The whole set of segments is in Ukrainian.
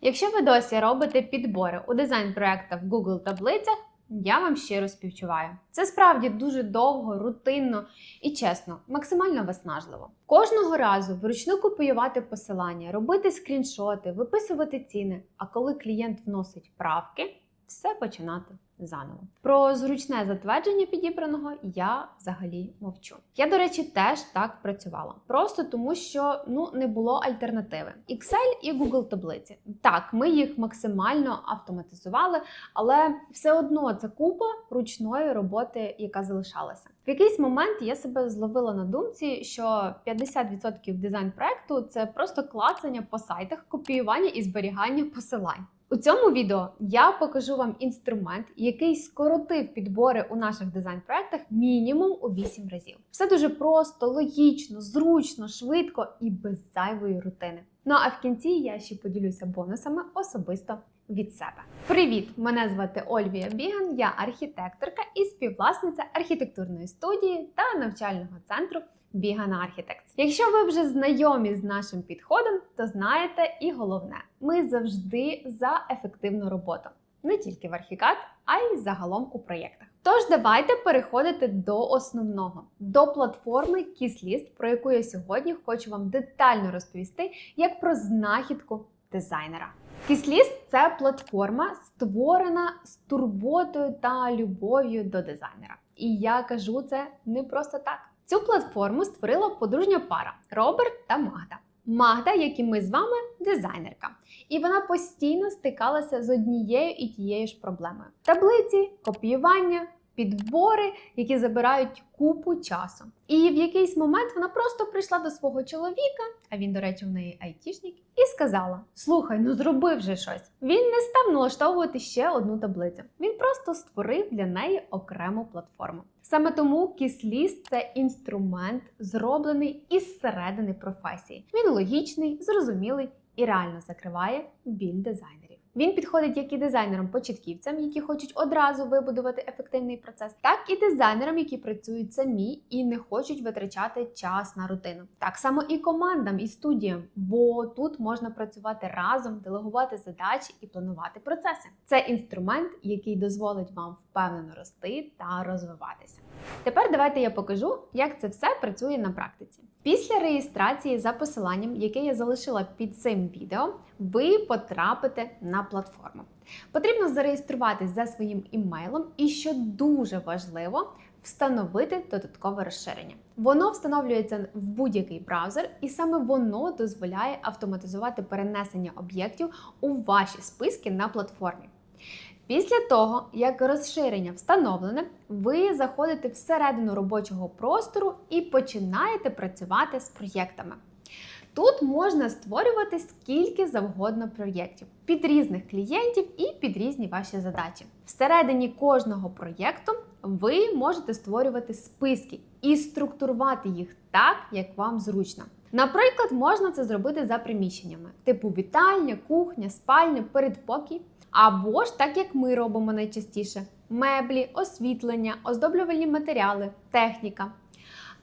Якщо ви досі робите підбори у дизайн-проектах в Google таблицях, я вам щиро співчуваю. Це справді дуже довго, рутинно і чесно, максимально виснажливо. Кожного разу вручну копіювати посилання, робити скріншоти, виписувати ціни. А коли клієнт вносить правки, все починати заново. Про зручне затвердження підібраного я взагалі мовчу. Я, до речі, теж так працювала. Просто тому, що ну не було альтернативи. Excel і Google таблиці. Так, ми їх максимально автоматизували, але все одно це купа ручної роботи, яка залишалася. В якийсь момент я себе зловила на думці, що 50% дизайн проекту це просто клацання по сайтах, копіювання і зберігання посилань. У цьому відео я покажу вам інструмент, який скоротив підбори у наших дизайн-проектах мінімум у 8 разів. Все дуже просто, логічно, зручно, швидко і без зайвої рутини. Ну а в кінці я ще поділюся бонусами особисто від себе. Привіт! Мене звати Ольвія Біган, я архітекторка і співвласниця архітектурної студії та навчального центру Біган Architects. Якщо ви вже знайомі з нашим підходом, то знаєте і головне, ми завжди за ефективну роботу. Не тільки в архікад, а й загалом у проєктах. Тож давайте переходити до основного, до платформи KissList, про яку я сьогодні хочу вам детально розповісти, як про знахідку дизайнера. KissList – це платформа, створена з турботою та любов'ю до дизайнера. І я кажу це не просто так. Цю платформу створила подружня пара Роберт та Магда. Магда, як і ми з вами, дизайнерка. І вона постійно стикалася з однією і тією ж проблемою: таблиці, копіювання, підбори, які забирають купу часу. І в якийсь момент вона просто прийшла до свого чоловіка, а він, до речі, в неї айтішник, і сказала: Слухай, ну зроби вже щось. Він не став налаштовувати ще одну таблицю. Він просто створив для неї окрему платформу. Саме тому KissList – це інструмент, зроблений із середини професії. Він логічний, зрозумілий і реально закриває біль дизайнерів. Він підходить як і дизайнерам-початківцям, які хочуть одразу вибудувати ефективний процес, так і дизайнерам, які працюють самі і не хочуть витрачати час на рутину. Так само і командам, і студіям, бо тут можна працювати разом, делегувати задачі і планувати процеси. Це інструмент, який дозволить вам впевнено рости та розвиватися. Тепер давайте я покажу, як це все працює на практиці. Після реєстрації за посиланням, яке я залишила під цим відео, ви потрапите на платформу. Потрібно зареєструватись за своїм імейлом, і що дуже важливо, встановити додаткове розширення. Воно встановлюється в будь-який браузер, і саме воно дозволяє автоматизувати перенесення об'єктів у ваші списки на платформі. Після того, як розширення встановлене, ви заходите всередину робочого простору і починаєте працювати з проєктами. Тут можна створювати скільки завгодно проєктів під різних клієнтів і під різні ваші задачі. Всередині кожного проєкту ви можете створювати списки і структурувати їх так, як вам зручно. Наприклад, можна це зробити за приміщеннями, типу вітальня, кухня, спальня, передпокій. Або ж так, як ми робимо найчастіше: меблі, освітлення, оздоблювальні матеріали, техніка.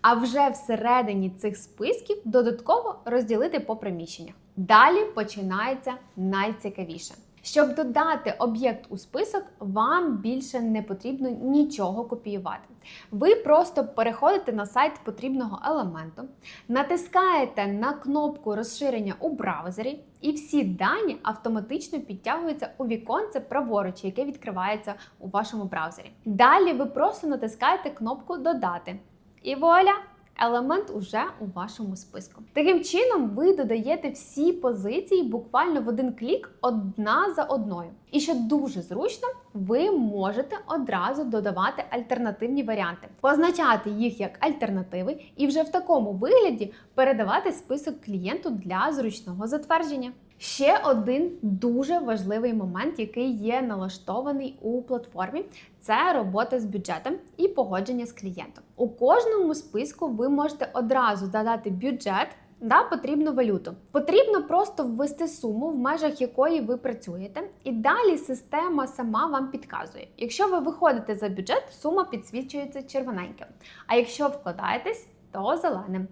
А вже всередині цих списків додатково розділити по приміщеннях. Далі починається найцікавіше. Щоб додати об'єкт у список, вам більше не потрібно нічого копіювати. Ви просто переходите на сайт потрібного елементу, натискаєте на кнопку розширення у браузері, і всі дані автоматично підтягуються у віконце праворуч, яке відкривається у вашому браузері. Далі ви просто натискаєте кнопку Додати. І вуаля! Елемент уже у вашому списку. Таким чином, ви додаєте всі позиції буквально в один клік одна за одною. І що дуже зручно, ви можете одразу додавати альтернативні варіанти, позначати їх як альтернативи, і вже в такому вигляді передавати список клієнту для зручного затвердження. Ще один дуже важливий момент, який є налаштований у платформі, це робота з бюджетом і погодження з клієнтом. У кожному списку ви можете одразу додати бюджет. Да, потрібну валюту. Потрібно просто ввести суму, в межах якої ви працюєте, і далі система сама вам підказує. Якщо ви виходите за бюджет, сума підсвічується червоненьким. А якщо вкладаєтесь, то зеленим.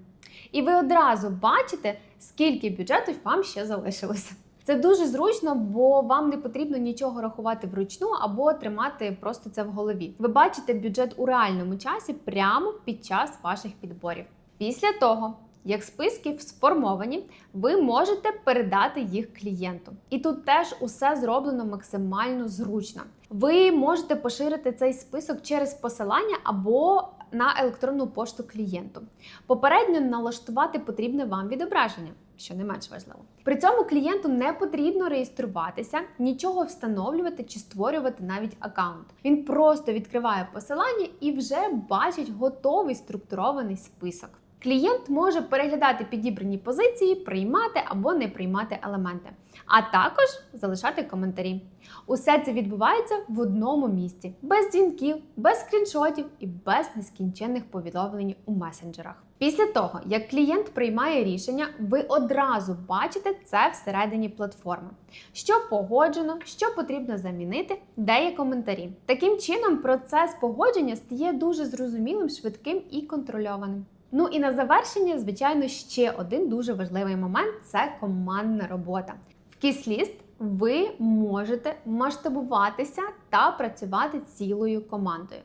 І ви одразу бачите, скільки бюджету вам ще залишилося. Це дуже зручно, бо вам не потрібно нічого рахувати вручну або тримати просто це в голові. Ви бачите бюджет у реальному часі прямо під час ваших підборів. Після того, як списки сформовані, ви можете передати їх клієнту. І тут теж усе зроблено максимально зручно. Ви можете поширити цей список через посилання або на електронну пошту клієнту. Попередньо налаштувати потрібне вам відображення, що не менш важливо. При цьому клієнту не потрібно реєструватися, нічого встановлювати чи створювати навіть аккаунт. Він просто відкриває посилання і вже бачить готовий структурований список. Клієнт може переглядати підібрані позиції, приймати або не приймати елементи, а також залишати коментарі. Усе це відбувається в одному місці, без дзвінків, без скріншотів і без нескінченних повідомлень у месенджерах. Після того, як клієнт приймає рішення, ви одразу бачите це всередині платформи. Що погоджено, що потрібно замінити, де є коментарі. Таким чином, процес погодження стає дуже зрозумілим, швидким і контрольованим. Ну і на завершення, звичайно, ще один дуже важливий момент це командна робота. В Кісліст ви можете масштабуватися та працювати цілою командою,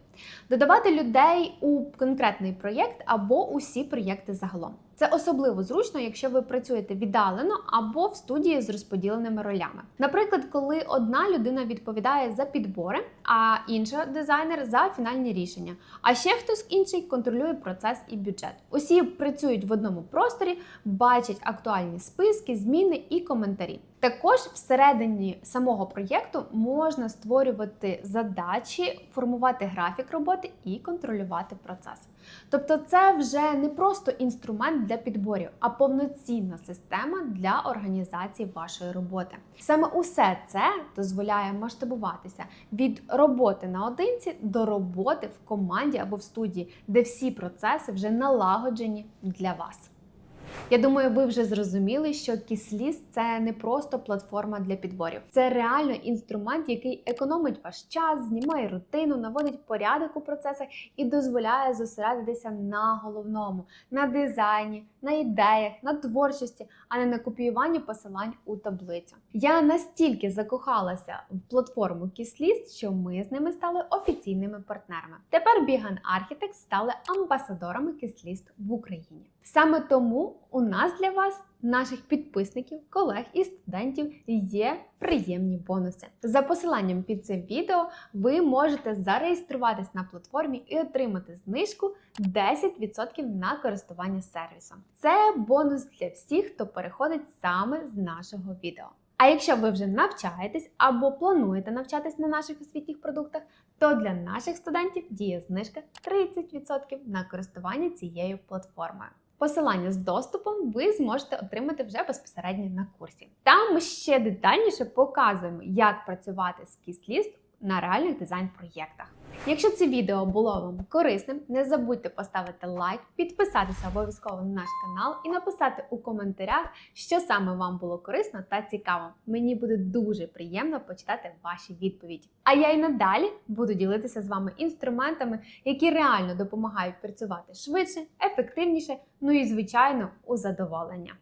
додавати людей у конкретний проєкт або усі проєкти загалом. Це особливо зручно, якщо ви працюєте віддалено або в студії з розподіленими ролями. Наприклад, коли одна людина відповідає за підбори, а інша дизайнер за фінальні рішення, а ще хтось інший контролює процес і бюджет. Усі працюють в одному просторі, бачать актуальні списки, зміни і коментарі. Також всередині самого проєкту можна створювати задачі, формувати графік роботи і контролювати процес. Тобто, це вже не просто інструмент для підборів, а повноцінна система для організації вашої роботи. Саме усе це дозволяє масштабуватися від роботи наодинці до роботи в команді або в студії, де всі процеси вже налагоджені для вас. Я думаю, ви вже зрозуміли, що KissList – це не просто платформа для підборів. Це реально інструмент, який економить ваш час, знімає рутину, наводить порядок у процесах і дозволяє зосередитися на головному, на дизайні, на ідеях, на творчості, а не на копіюванні посилань у таблицю. Я настільки закохалася в платформу KissList, що ми з ними стали офіційними партнерами. Тепер Bigan Architects стали амбасадорами KissList в Україні. Саме тому у нас для вас, наших підписників, колег і студентів, є приємні бонуси. За посиланням під цим відео ви можете зареєструватись на платформі і отримати знижку 10% на користування сервісом. Це бонус для всіх, хто переходить саме з нашого відео. А якщо ви вже навчаєтесь або плануєте навчатись на наших освітніх продуктах, то для наших студентів діє знижка 30% на користування цією платформою. Посилання з доступом ви зможете отримати вже безпосередньо на курсі. Там ми ще детальніше показуємо, як працювати з KissList на реальних дизайн-проєктах. Якщо це відео було вам корисним, не забудьте поставити лайк, підписатися обов'язково на наш канал і написати у коментарях, що саме вам було корисно та цікаво. Мені буде дуже приємно почитати ваші відповіді. А я й надалі буду ділитися з вами інструментами, які реально допомагають працювати швидше, ефективніше, ну і звичайно у задоволення.